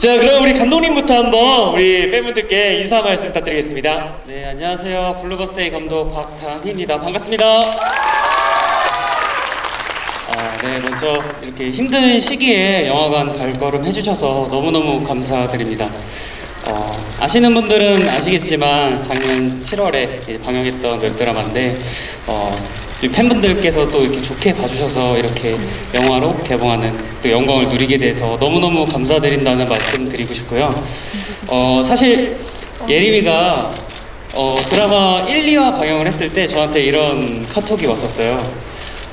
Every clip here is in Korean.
자, 그럼 우리 감독님부터 한번 우리 팬분들께 인사 말씀 부탁드리겠습니다. 네, 안녕하세요. 블루버스데이 감독 박탄희입니다. 반갑습니다. 아, 네, 먼저 이렇게 힘든 시기에 영화관 발걸음 해주셔서 너무너무 감사드립니다. 어, 아시는 분들은 아시겠지만 작년 7월에 방영했던 웹드라마인데 어, 이 팬분들께서 또 이렇게 좋게 봐주셔서 이렇게 영화로 개봉하는 또 영광을 누리게 돼서 너무너무 감사드린다는 말씀 드리고 싶고요. 어, 사실 예림이가 어, 드라마 1, 2화 방영을 했을 때 저한테 이런 카톡이 왔었어요.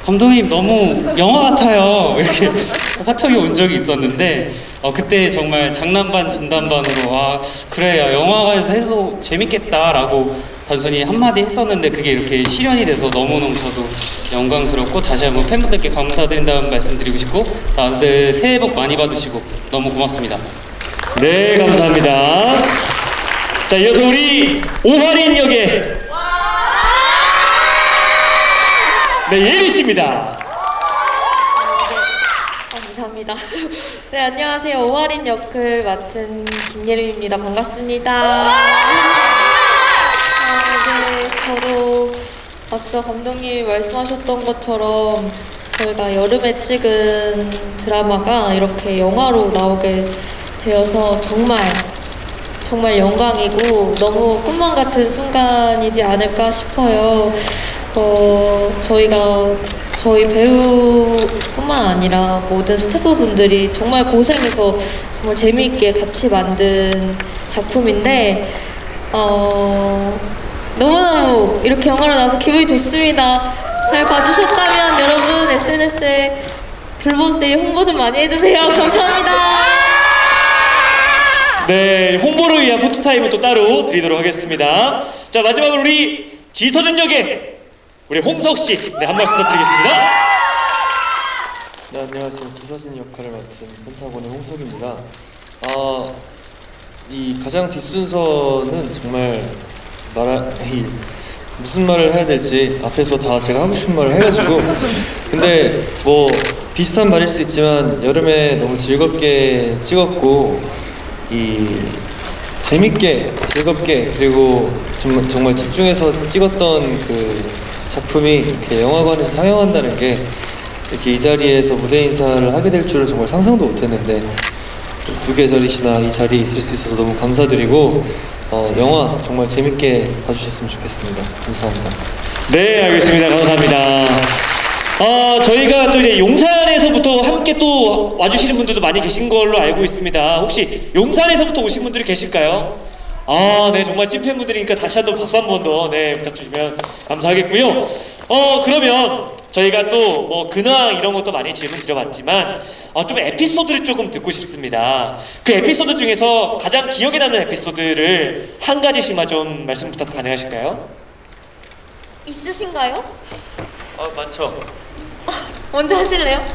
감독님 너무 영화 같아요. 이렇게 카톡이 온 적이 있었는데 어, 그때 정말 장난반 진단반으로 와 그래 영화관에서 해도 재밌겠다라고 단순히 한마디 했었는데 그게 이렇게 실현이 돼서 너무너무 저도 영광스럽고 다시 한번 팬분들께 감사드린다는 말씀 드리고 싶고 다들 새해 복 많이 받으시고 너무 고맙습니다. 네, 감사합니다. 자, 이어서 우리 오하린 역의 네, 예리 씨입니다. 감사합니다. 네, 안녕하세요. 오아린 역을 맡은 김예림입니다. 반갑습니다. 아, 네, 저도 앞서 감독님이 말씀하셨던 것처럼 저희가 여름에 찍은 드라마가 이렇게 영화로 나오게 되어서 정말 정말 영광이고 너무 꿈만 같은 순간이지 않을까 싶어요. 어, 저희가 저희 배우뿐만 아니라 모든 스태프분들이 정말 고생해서 정말 재미있게 같이 만든 작품인데 어, 너무너무 이렇게 영화로 나와서 기분이 좋습니다. 잘 봐주셨다면 여러분 SNS에 블루버스데이 홍보 좀 많이 해주세요. 감사합니다. 네, 홍보를 위한 포토타임은 또 따로 드리도록 하겠습니다. 자, 마지막으로 우리 지서준 역의 우리 홍석 씨, 네, 한 말씀 부탁드리겠습니다. 네, 안녕하세요. 지서진 역할을 맡은 펜타곤의 홍석입니다. 아, 이 가장 뒷순서는 정말 말하, 이, 무슨 말을 해야 될지 앞에서 다 제가 하고 싶은 말을 해가지고 근데 뭐 비슷한 말일 수 있지만 여름에 너무 즐겁게 찍었고 이 재밌게 즐겁게 그리고 정말, 정말 집중해서 찍었던 그 작품이 이렇게 영화관에서 상영한다는 게 이렇게 이 자리에서 무대 인사를 하게 될 줄은 정말 상상도 못했는데 두 계절이시나 이 자리에 있을 수 있어서 너무 감사드리고 어, 영화 정말 재밌게 봐주셨으면 좋겠습니다. 감사합니다. 네, 알겠습니다. 감사합니다. 어, 저희가 또 이제 용산에서부터 함께 또 와주시는 분들도 많이 계신 걸로 알고 있습니다. 혹시 용산에서부터 오신 분들이 계실까요? 아, 네, 정말 찐팬분들이니까 다시 한번 박수 한 번 더, 네, 부탁주시면 감사하겠고요. 어, 그러면 저희가 또 뭐 근황 이런 것도 많이 질문 드려봤지만, 어, 좀 에피소드를 조금 듣고 싶습니다. 그 에피소드 중에서 가장 기억에 남는 에피소드를 한 가지씩만 좀 말씀 부탁 가능하실까요? 있으신가요? 아 많죠. 먼저 하실래요?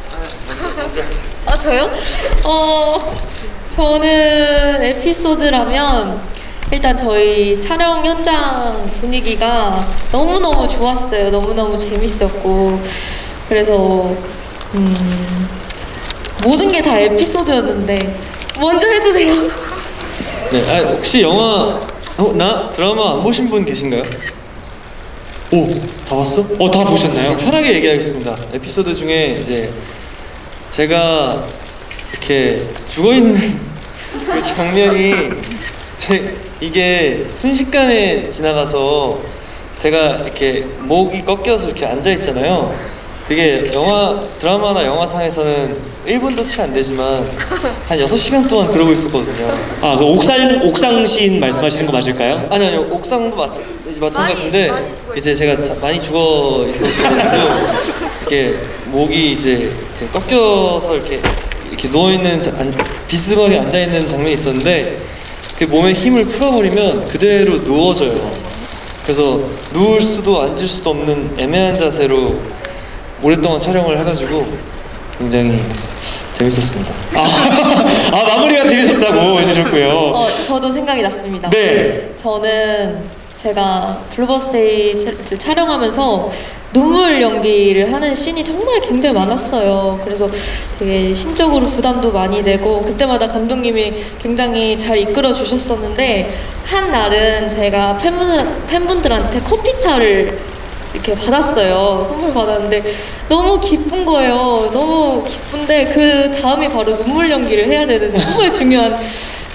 아 저요? 어 저는 에피소드라면 일단 저희 촬영 현장 분위기가 너무 너무 좋았어요. 너무 너무 재밌었고 그래서 음 모든 게 다 에피소드였는데 먼저 해주세요. 네, 아, 혹시 영화 어, 나 드라마 안 보신 분 계신가요? 오, 다 봤어? 어, 다 보셨나요? 편하게 얘기하겠습니다. 에피소드 중에 이제 제가 이렇게 죽어 있는 그 장면이 제 이게 순식간에 지나가서 제가 이렇게 목이 꺾여서 이렇게 앉아 있잖아요. 그게 영화 드라마나 영화상에서는 1분도 채 안 되지만 한 6시간 동안 그러고 있었거든요. 아, 그 옥상 옥상 시인 말씀하시는 거 맞을까요? 아니 아니요 옥상도 마찬, 마찬가지인데 많이, 이제 제가 자- 많이 죽어 있어가지고 이렇게 목이 이제 이렇게 꺾여서 이렇게 이렇게 누워 있는 비스듬하게 앉아 있는 장면이 있었는데 그 몸에 힘을 풀어버리면 그대로 누워져요. 그래서 누울 수도 앉을 수도 없는 애매한 자세로 오랫동안 촬영을 해가지고 굉장히 재밌었습니다. 아, 아 마무리가 재밌었다고 해주셨고요. 어, 저도 생각이 났습니다. 네. 저는 제가 블루버스데이 차- 촬영하면서 눈물 연기를 하는 씬이 정말 굉장히 많았어요. 그래서 되게 심적으로 부담도 많이 되고 그때마다 감독님이 굉장히 잘 이끌어 주셨었는데 한 날은 제가 팬분들, 팬분들한테 커피차를 이렇게 받았어요. 선물 받았는데 너무 기쁜 거예요. 너무 기쁜데 그 다음이 바로 눈물 연기를 해야 되는 정말 중요한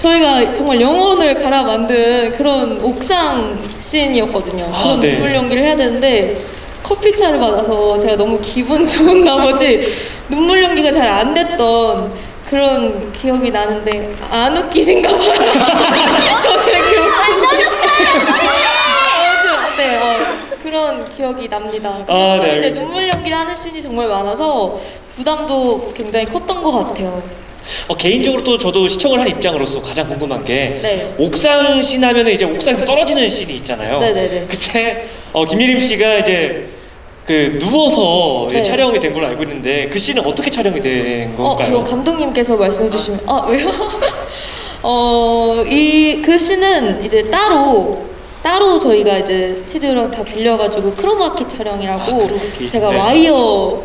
저희가 정말 영혼을 갈아 만든 그런 옥상 씬이었거든요. 아, 그런 네. 눈물 연기를 해야 되는데 커피차를 받아서 제가 너무 기분 좋은 나머지 눈물 연기가 잘 안 됐던 그런 기억이 나는데 안 웃기신가 봐요. 저 되게 웃기시네. 네, 어, 그런 기억이 납니다. 아, 네, 이제 알겠습니다. 눈물 연기를 하는 씬이 정말 많아서 부담도 굉장히 컸던 것 같아요. 어, 개인적으로 또 저도 시청을 한 입장으로서 가장 궁금한 게 네. 옥상 씬 하면은 이제 옥상에서 떨어지는 씬이 있잖아요. 네네네. 그때 어, 김예림 씨가 이제 그 누워서 네. 촬영이 된 걸로 알고 있는데 그 씬은 어떻게 촬영이 된 어, 건가요? 이거 감독님께서 말씀해 주시면 아 왜요? 어, 이 그 씬은 이제 따로 따로 저희가 이제 스튜디오랑 다 빌려가지고 크로마키 촬영이라고 아, 크로마키. 제가 네. 와이어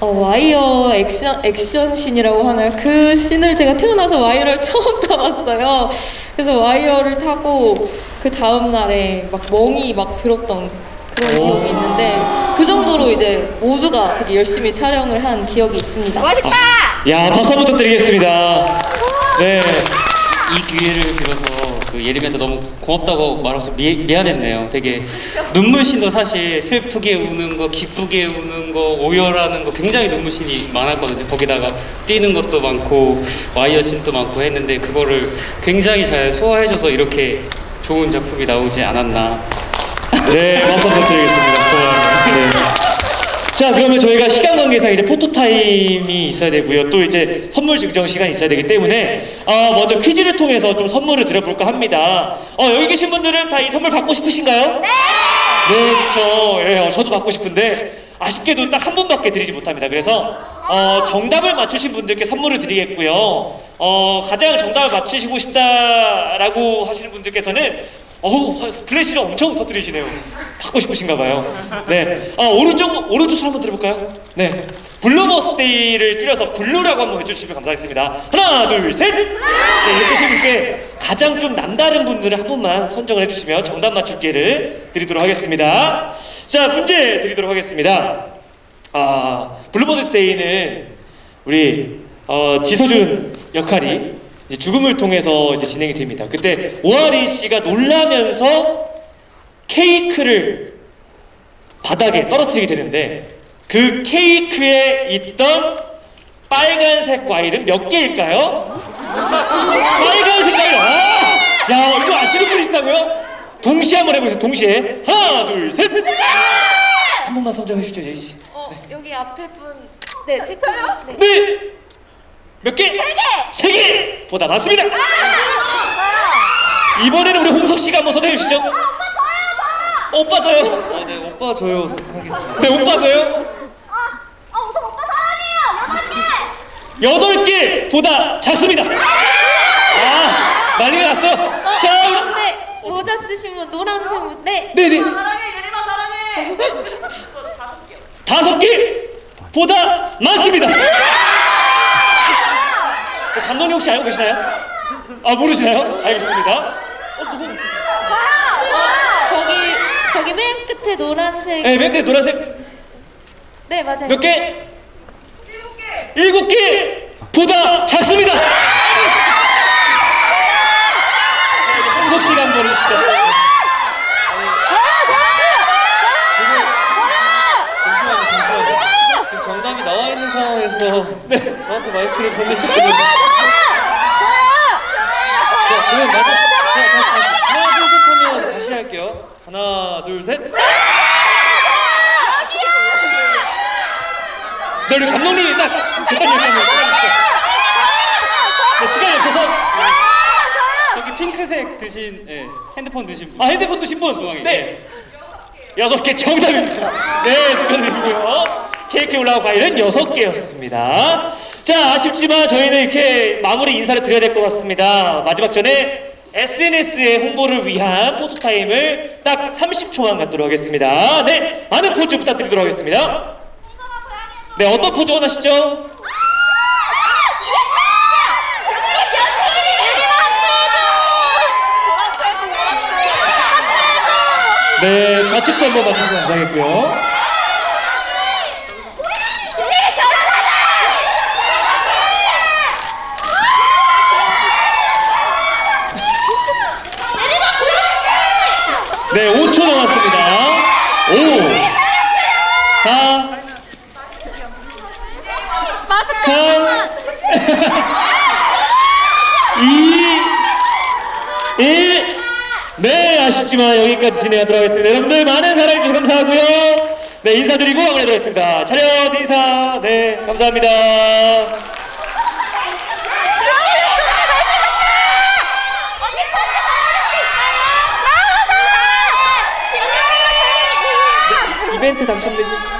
어, 와이어 액션 액션 씬이라고 하나요? 그 씬을 제가 태어나서 와이어를 처음 타봤어요. 그래서 와이어를 타고 그 다음 날에 막 멍이 막 들었던 그런 오. 기억이 있는데 그 정도로 이제 모두가 되게 열심히 촬영을 한 기억이 있습니다. 야 박수 한번 부탁드리겠습니다. 네. 이 기회를 빌어서 그 예림이한테 너무 고맙다고 말해서 미, 미안했네요. 되게 눈물씬도 사실 슬프게 우는 거, 기쁘게 우는 거, 오열하는 거 굉장히 눈물씬이 많았거든요. 거기다가 뛰는 것도 많고 와이어 씬도 많고 했는데 그거를 굉장히 잘 소화해줘서 이렇게 좋은 작품이 나오지 않았나. 네, 박수 한번 드리겠습니다. 고마워요. 네. 자, 그러면 저희가 시간 관계상 이제 포토 타임이 있어야 되고요. 또 이제 선물 증정 시간이 있어야 되기 때문에 어, 먼저 퀴즈를 통해서 좀 선물을 드려볼까 합니다. 어, 여기 계신 분들은 다 이 선물 받고 싶으신가요? 네. 네, 그렇죠. 예, 어, 저도 받고 싶은데 아쉽게도 딱 한 분밖에 드리지 못합니다. 그래서 어, 정답을 맞추신 분들께 선물을 드리겠고요. 어, 가장 정답을 맞추시고 싶다라고 하시는 분들께서는 어우 플래시를 엄청 터뜨리시네요. 받고 싶으신가 봐요. 네. 아 오른쪽 오른쪽 손 한번 들어볼까요? 네. 블루버스데이를 줄여서 블루라고 한번 해주시면 감사하겠습니다. 하나 둘 셋. 네 이렇게 분께 가장 좀 남다른 분들을 한 분만 선정을 해주시면 정답 맞출 기회를 드리도록 하겠습니다. 자 문제 드리도록 하겠습니다. 아 블루버스데이는 우리 어, 지서준 역할이 죽음을 통해서 이제 진행이 됩니다. 그때 오아리 씨가 놀라면서 케이크를 바닥에 떨어뜨리게 되는데 그 케이크에 있던 빨간색 과일은 몇 개일까요? 빨간색 과일. 아! 야 이거 아시는 분 있다고요? 동시에 한번 해보세요. 동시에 하나 둘 셋. 한 번만 선정해 주시죠 예희 씨. 어, 여기 앞에 분, 네, 체크. 네. 네. 몇 개? 세 개. 세 개. 보다 많습니다. 이번에는 우리 홍석 씨가 한번 선택해 주시죠. 오빠 저요. 아, 네, 오빠 저요 하겠습니다. 네, 오빠 저요. 여덟 개보다 작습니다. 아, 난리가 났어. 어, 자, 근데 모자 쓰시면 노란색 모- 네. 네, 네. 다섯 개보다 많습니다. 어, 감독님 혹시 알고 계시나요? 아 모르시나요? 알겠습니다. 어 누구? 어, 저기 저기 맨 끝에 노란색. 네, 맨 끝에 노란색 네, 맞아요. 몇 개? 일곱 개 보다 작습니다. 자, 이제 홍석 씨가 한번 해주시죠. 잠시만요, 잠시만요. 지금 정답이 나와 있는 상황에서 저한테 마이크를 건네주시는. 자, 그럼 맞아. 자, 다시 다시. 하나, 둘, 셋 하면 다시 할게요. 하나, 둘, 셋. 네, 우리 감독님이 딱 일단 한번 꺼내주시죠. 네, 시간이 없어서 여기 핑크색 드신 예, 핸드폰 드신 분. 아 핸드폰 두신 분? 중앙에. 네. 여섯 개 정답입니다. 네 축하드리고요. 케이크 올라온 과일은 여섯 개였습니다. 자 아쉽지만 저희는 이렇게 마무리 인사를 드려야 될 것 같습니다. 마지막 전에 SNS에 홍보를 위한 포토 타임을 딱 30초만 갖도록 하겠습니다. 네 많은 포즈 부탁드리도록 하겠습니다. 네 어떤 포즈 원하시죠? 네 좌측도 한번 봐주시면 감사하겠고요. 네 5초 남았습니다. 5 4 3 2 1 네, 아쉽지만 여기까지 진행하도록 하겠습니다. 여러분들 많은 사랑해주셔서 감사하고요. 네, 인사드리고 마무리하도록 하겠습니다. 차렷 인사. 네, 감사합니다. 이벤트 당첨되신